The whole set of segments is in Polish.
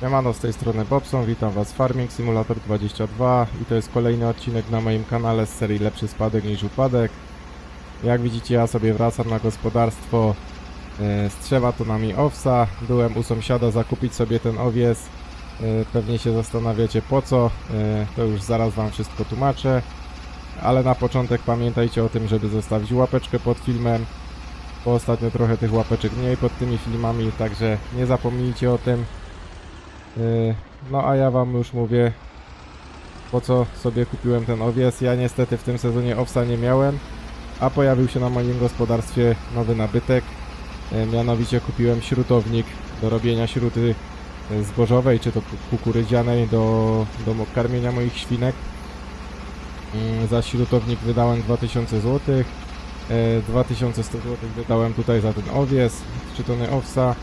Siemano, z tej strony Bobson, witam Was w Farming Simulator 22 i to jest kolejny odcinek na moim kanale z serii Lepszy spadek niż upadek. Jak widzicie ja sobie wracam na gospodarstwo e, z Trzewa Tonami Owsa. Byłem u sąsiada zakupić sobie ten owiec. E, Pewnie się zastanawiacie po co, E, to już zaraz Wam wszystko tłumaczę. Ale na początek pamiętajcie o tym, żeby zostawić łapeczkę pod filmem. Bo ostatnio trochę tych łapeczek mniej pod tymi filmami, także nie zapomnijcie o tym. Yy, No a ja wam już mówię po co sobie kupiłem ten owiec. Ja niestety w tym sezonie owsa nie miałem, a pojawił się na moim gospodarstwie nowy nabytek. Yy, Mianowicie kupiłem śrutownik do robienia śruty zbożowej, czy to ku- kukurydzianej do, do karmienia moich świnek. Yy, Za śrutownik wydałem 2000 zł. yy, 2100 zł wydałem tutaj za ten owiec, 3 tony owsa.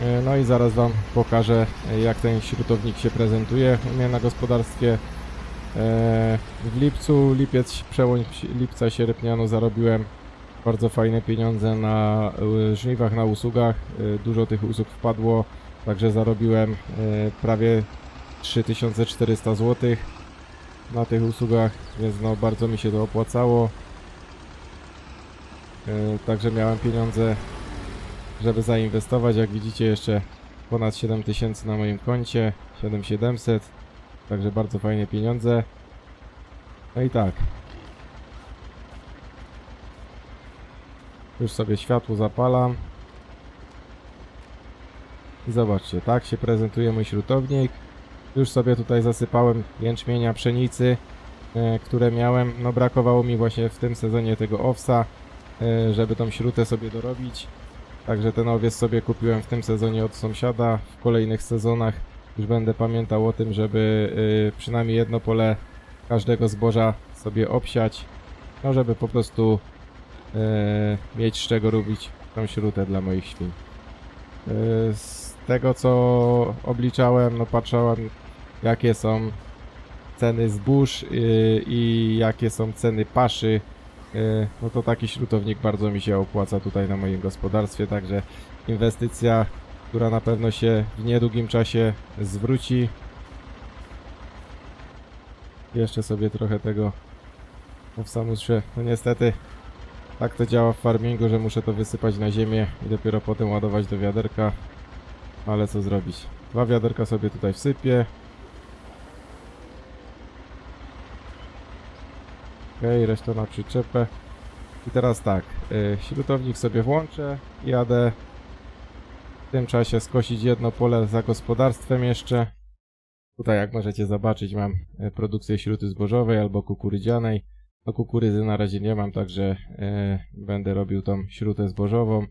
E, No i zaraz Wam pokażę jak ten śrutownik się prezentuje u mnie na gospodarstwie. E, W lipcu, lipiec, przełom lipca, sierpnia no zarobiłem bardzo fajne pieniądze na e, żniwach, na usługach. Dużo tych usług wpadło, także zarobiłem prawie 3400 zł na tych usługach, więc no bardzo mi się to opłacało. Także miałem pieniądze żeby zainwestować. Jak widzicie jeszcze ponad 7000 na moim koncie, 7700, także bardzo fajne pieniądze. No i tak. Już sobie światło zapalam. I zobaczcie, tak się prezentuje mój śrutownik. Już sobie tutaj zasypałem jęczmienia, pszenicy, e, które miałem. No brakowało mi właśnie w tym sezonie tego owsa, e, żeby tą śrutę sobie dorobić. Także ten owiec sobie kupiłem w tym sezonie od sąsiada. W kolejnych sezonach już będę pamiętał o tym, żeby y, przynajmniej jedno pole każdego zboża sobie obsiać. No żeby po prostu y, mieć z czego robić tą śrutę dla moich świń. Y, z tego co obliczałem, no patrzyłem jakie są ceny zbóż i jakie są ceny paszy no to taki śrutownik bardzo mi się opłaca tutaj na moim gospodarstwie, także inwestycja, która na pewno się w niedługim czasie zwróci. Jeszcze sobie trochę tego owsa muszę, no niestety tak to działa w farmingu, że muszę to wysypać na ziemię i dopiero potem ładować do wiaderka, ale co zrobić. Dwa wiaderka sobie tutaj wsypię. Okej, resztę na przyczepę. I teraz tak, y, śrutownik sobie włączę jadę w tym czasie skosić jedno pole za gospodarstwem jeszcze. Tutaj jak możecie zobaczyć mam y, produkcję śruty zbożowej albo kukurydzianej. No kukurydzy na razie nie mam, także y, będę robił tą śrutę zbożową.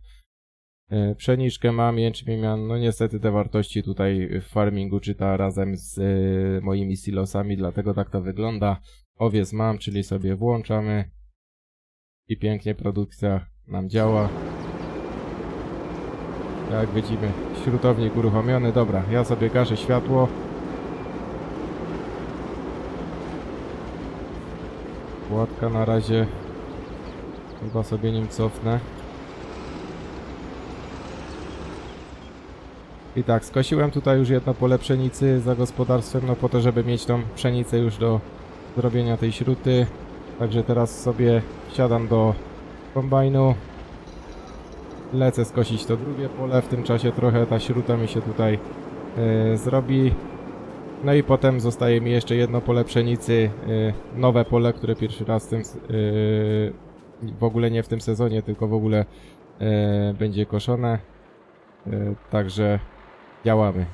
Y, Pszeniczkę mam, jęczmień mam, no niestety te wartości tutaj w farmingu czyta razem z y, moimi silosami, dlatego tak to wygląda. Owiec mam, czyli sobie włączamy i pięknie produkcja nam działa. Jak widzimy, śrutownik uruchomiony. Dobra, ja sobie gaszę światło. Łatka na razie chyba sobie nim cofnę. I tak, skosiłem tutaj już jedno pole pszenicy za gospodarstwem, no po to, żeby mieć tą pszenicę już do zrobienia tej śruty. Także teraz sobie wsiadam do kombajnu. Lecę skosić to drugie pole. W tym czasie trochę ta śruta mi się tutaj e, zrobi. No i potem zostaje mi jeszcze jedno pole pszenicy. e, nowe pole, które pierwszy raz w tym, e, w ogóle nie w tym sezonie, tylko w ogóle e, będzie koszone. E, także działamy.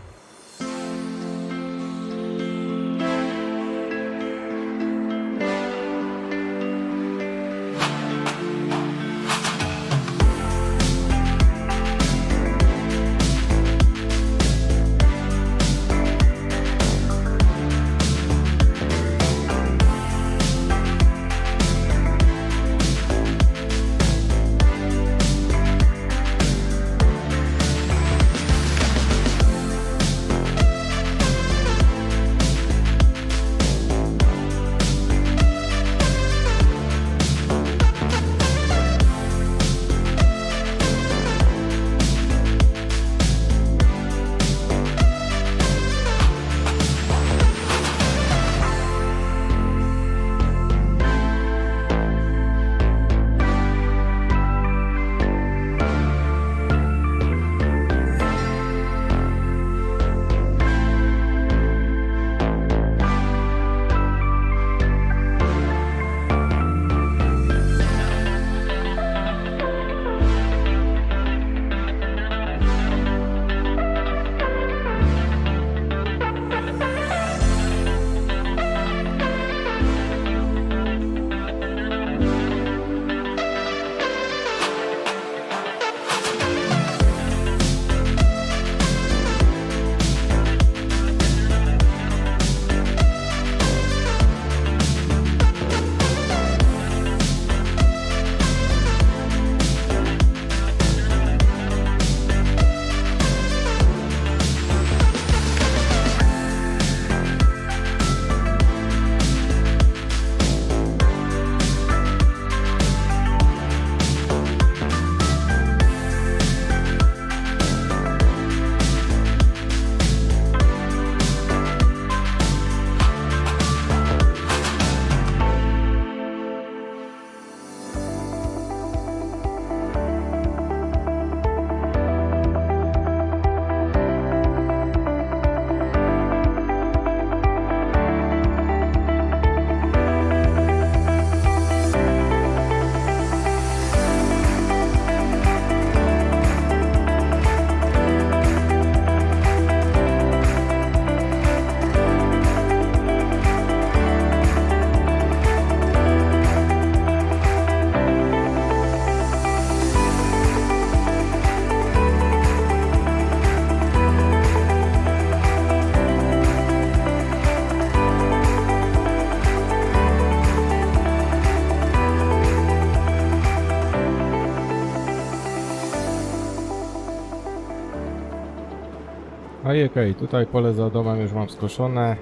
A i okej, tutaj pole za domem już mam skoszone.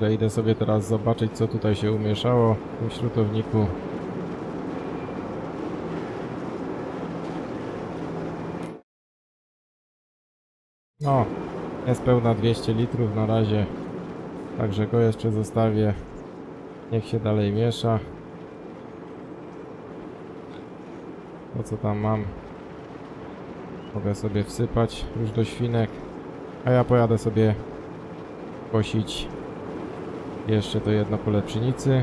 Że idę sobie teraz zobaczyć, co tutaj się umieszało w tym śrutowniku. No, jest pełna 200 litrów na razie. Także go jeszcze zostawię. Niech się dalej miesza. To co tam mam mogę sobie wsypać już do świnek. A ja pojadę sobie kosić jeszcze to jedno pole pszenicy.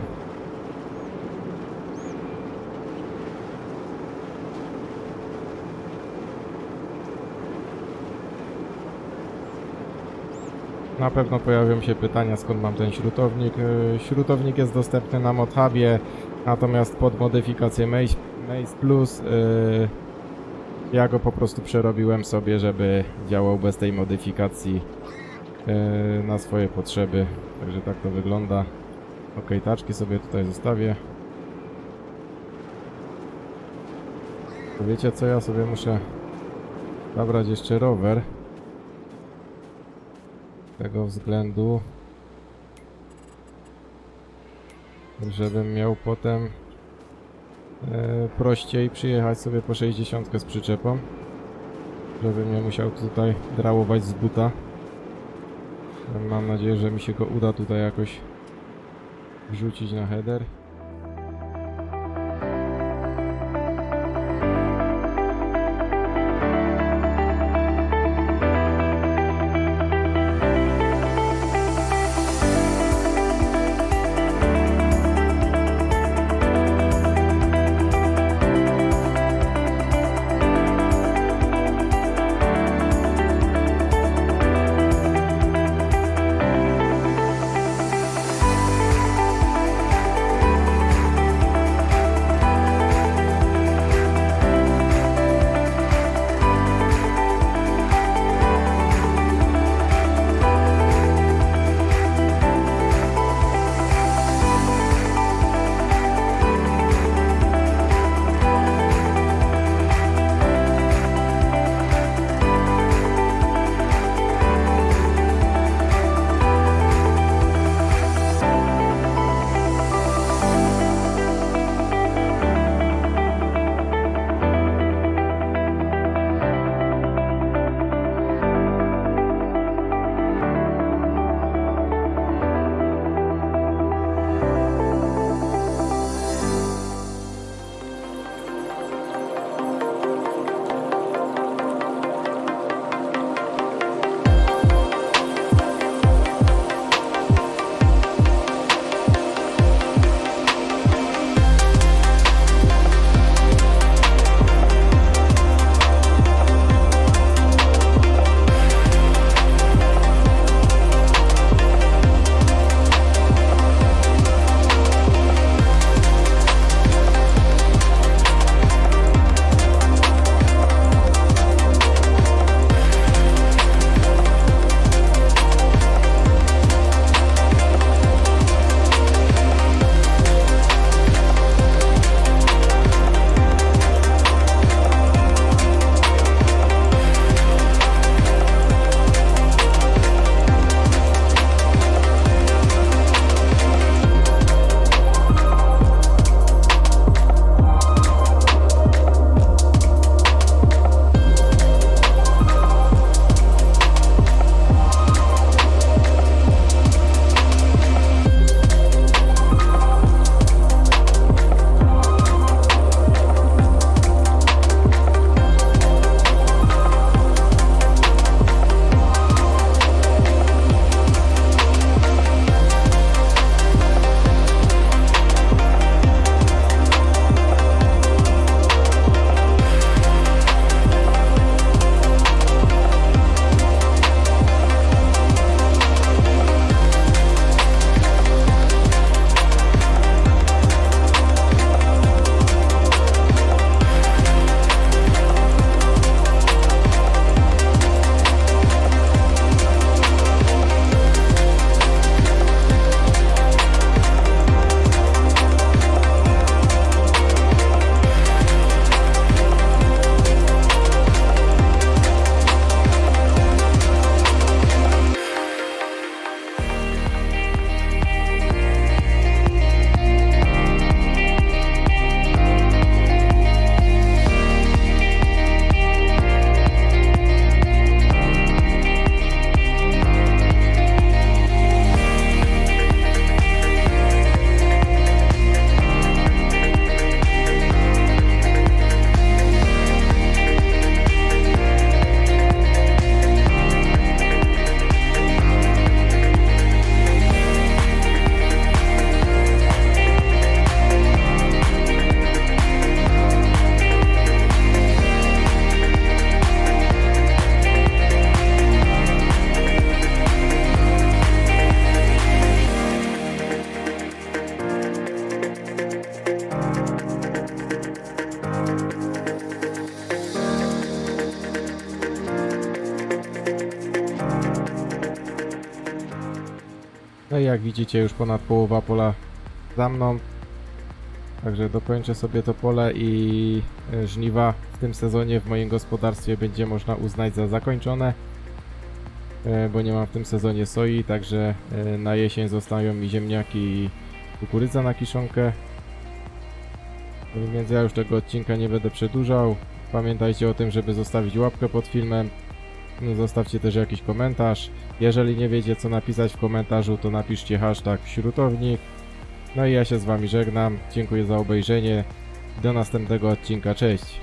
Na pewno pojawią się pytania skąd mam ten śrutownik. Yy, Śrutownik jest dostępny na ModHubie, natomiast pod modyfikację Maze, Maze Plus yy, ja go po prostu przerobiłem sobie, żeby działał bez tej modyfikacji yy, na swoje potrzeby. Także tak to wygląda. Ok, taczki sobie tutaj zostawię. Wiecie co, ja sobie muszę zabrać jeszcze rower. Z tego względu, żebym miał potem e, prościej przyjechać sobie po 60 z przyczepą. Żebym nie musiał tutaj drałować z buta. Mam nadzieję, że mi się go uda tutaj jakoś wrzucić na header. No i jak widzicie już ponad połowa pola za mną. Także dokończę sobie to pole i e, żniwa w tym sezonie w moim gospodarstwie będzie można uznać za zakończone. E, Bo nie mam w tym sezonie soi, także e, na jesień zostają mi ziemniaki i kukurydza na kiszonkę. Więc ja już tego odcinka nie będę przedłużał. Pamiętajcie o tym, żeby zostawić łapkę pod filmem. No, Zostawcie też jakiś komentarz. Jeżeli nie wiecie co napisać w komentarzu, to napiszcie hashtag śrutownik. No i ja się z wami żegnam. Dziękuję za obejrzenie. Do następnego odcinka. Cześć.